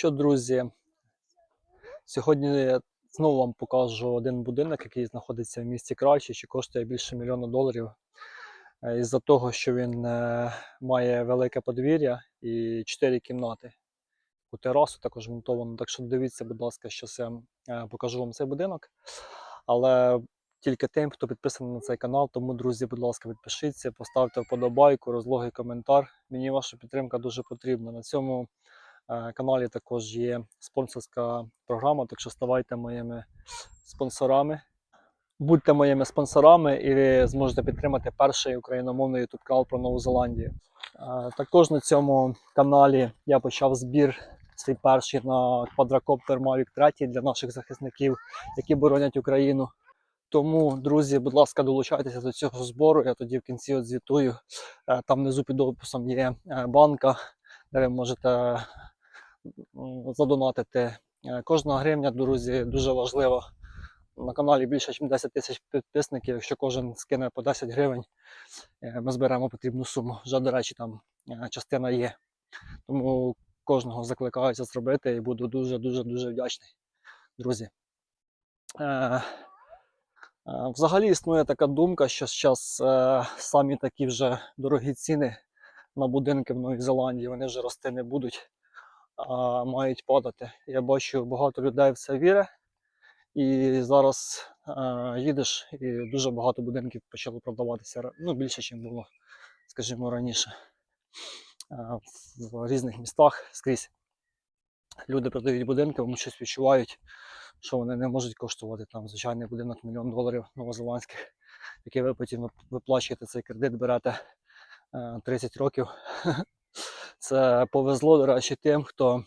що, друзі, сьогодні я знову вам покажу один будинок, який знаходиться в місті Крачі, що коштує більше мільйона доларів. Е, Із-за того, що він е, має велике подвір'я і 4 кімнати. У терасу також монтовано. Так що дивіться, будь ласка, що я е, покажу вам цей будинок. Але тільки тим, хто підписаний на цей канал. Тому, друзі, будь ласка, підпишіться, поставте вподобайку, розлогий коментар. Мені ваша підтримка дуже потрібна. На цьому каналі також є спонсорська програма, так що ставайте моїми спонсорами. Будьте моїми спонсорами і ви зможете підтримати перший україномовний YouTube канал про Нову Зеландію. Е, Також на цьому каналі я почав збір свій перший на квадрокоптер Mavic 3 для наших захисників, які боронять Україну. Тому, друзі, будь ласка, долучайтеся до цього збору. Я тоді в кінці от звітую. Е, Там внизу під описом є е, банка, де ви можете задонатити. Е, Кожна гривня, друзі, дуже важлива. На каналі більше ніж 10 тисяч підписників. Якщо кожен скине по 10 гривень, е, ми зберемо потрібну суму. Вже, до речі, там е, частина є. Тому кожного закликаю це зробити і буду дуже дуже вдячний, друзі. Взагалі існує така думка, що зараз самі такі вже дорогі ціни на будинки в Новій Зеландії вони вже рости не будуть, а мають падати. Я бачу багато людей в це вірить. І зараз е, їдеш, і дуже багато будинків почало продаватися ну, більше, ніж було, скажімо, раніше. Е, в різних містах скрізь люди продають будинки, вони щось відчувають, що вони не можуть коштувати там звичайний будинок мільйон доларів новозеландських, який ви потім виплачуєте цей кредит, берете е, 30 років. Це повезло, до речі, тим, хто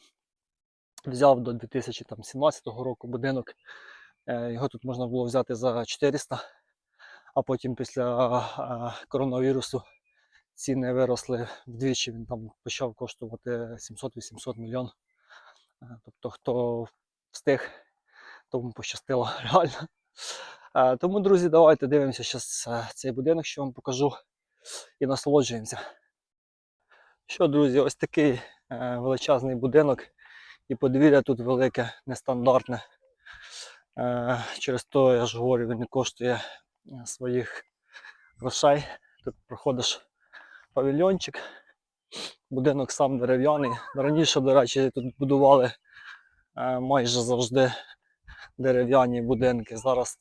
взяв до 2017 року будинок. Е, Його тут можна було взяти за 400, а потім після коронавірусу ціни виросли вдвічі. Він там почав коштувати 700-800 мільйон. Е, Тобто, хто встиг, тому пощастило реально. Е, Тому, друзі, давайте дивимося зараз цей будинок, що вам покажу, і насолоджуємося. Що, друзі, ось такий е, величезний будинок, і подвір'я тут велике, нестандартне. Е, Через то я ж говорю, він не коштує е, своїх грошей. Тут проходиш павільйончик, будинок сам дерев'яний. Раніше, до речі, тут будували майже завжди дерев'яні будинки. Зараз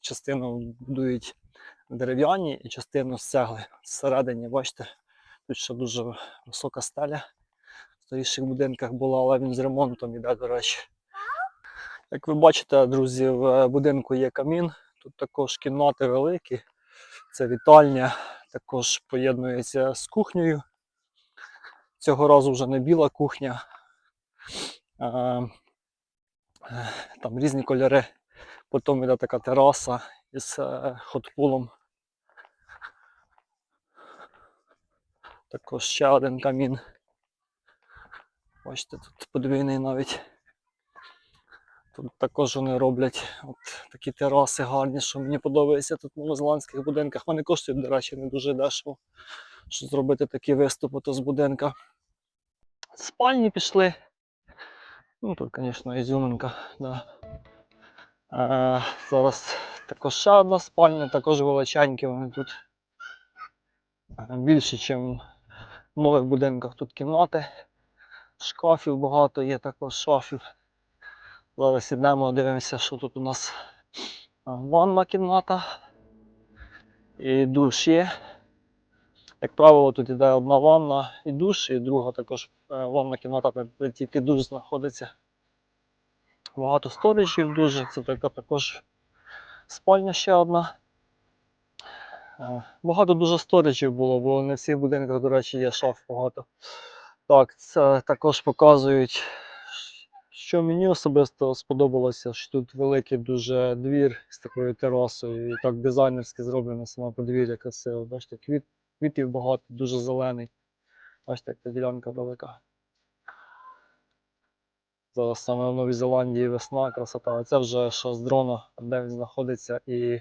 частину будують дерев'яні і частину з цегли. Всередині, бачите, тут ще дуже висока стеля. В старіших будинках була, але він з ремонтом іде, до речі. Як ви бачите, друзі, в е, будинку є камін. Тут також кімнати великі. Це вітальня, також поєднується з кухнею. Цього разу вже не біла кухня. Е, там різні кольори. Потім йде така тераса із е, хотпулом. Також ще один камін. Бачите, тут подвійний навіть. Тут також вони роблять от такі тераси гарні, що мені подобається тут в новозеландських будинках. Вони коштують, до речі, не дуже дешево. Щоб зробити такі виступи з будинка. Спальні пішли. Ну тут, звісно, ізюминка. Да. Е, зараз також ще одна спальня, також величенькі вони тут. Е, Більше, ніж в нових будинках тут кімнати. Шкафів багато є, також шафів. Зараз ідемо, дивимося, що тут у нас ванна кімната і душ є. Як правило, тут іде одна ванна і душ, і друга також е, ванна кімната, де тільки душ знаходиться. Багато сториджів дуже, це така також спальня ще одна. Е, Багато дуже сториджів було, бо не всіх будинках, до речі, є шаф багато. Так, це також показують, що мені особисто сподобалося, що тут великий дуже двір з такою терасою, і так дизайнерськи зроблено саме подвір'я красиво. Бачите, квіт, квітів багато, дуже зелений. Бачите, як та ділянка велика. Зараз саме в Новій Зеландії весна, красота. Це вже що з дрона, де він знаходиться і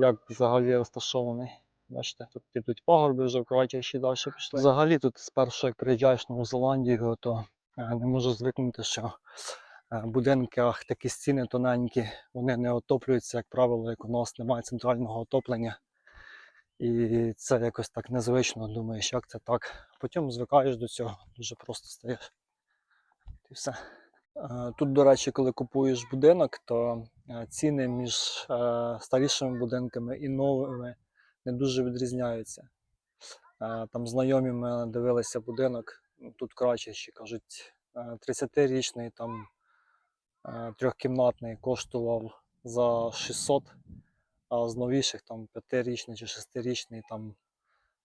як взагалі розташований. Бачите, тут підуть пагорби вже в Кроаті далі пішли. Взагалі тут спершу, як приїжджаєш в Нову Зеландію, то Е, Не можу звикнути, що е, в будинках такі стіни тоненькі, вони не отоплюються, як правило, як у нас немає центрального отоплення. І це якось так незвично, думаєш, як це так. Потім звикаєш до цього, дуже просто стаєш. І все. Е, Тут, до речі, коли купуєш будинок, то е, ціни між е, старішими будинками і новими не дуже відрізняються. Там знайомі мене дивилися будинок, ну, тут краще ще кажуть, е, 30-річний, там трьохкімнатний коштував за 600, а з новіших там 5-річний чи 6-річний там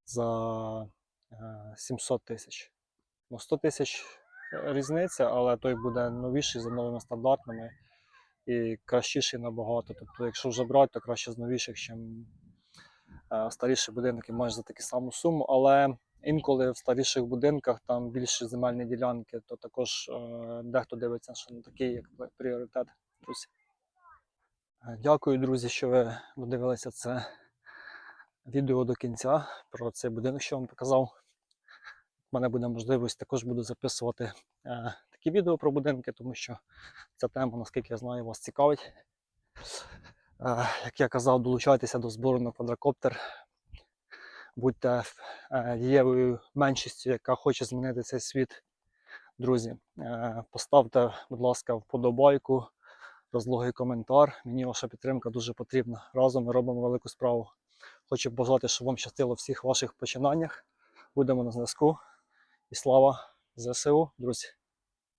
за е, 700 тисяч. Ну, 100 тисяч різниця, але той буде новіший за новими стандартами і кращіший набагато. Тобто, якщо вже брати, то краще з новіших, чим е, старіші будинки майже за таку саму суму. Але інколи в старіших будинках там більші земельні ділянки, то також е, дехто дивиться, що на такий як пріоритет. Е, Дякую, друзі, що ви додивилися це відео до кінця про цей будинок, що вам показав. У мене буде можливість також буду записувати е, такі відео про будинки, тому що ця тема, наскільки я знаю, вас цікавить. Е, як я казав, долучайтеся до збору на квадрокоптер. Будьте е, дієвою меншістю, яка хоче змінити цей світ. Друзі, е, поставте, будь ласка, вподобайку, розлогий коментар. Мені ваша підтримка дуже потрібна. Разом ми робимо велику справу. Хочу бажати, щоб вам щастило в всіх ваших починаннях. Будемо на зв'язку. І слава ЗСУ, друзі!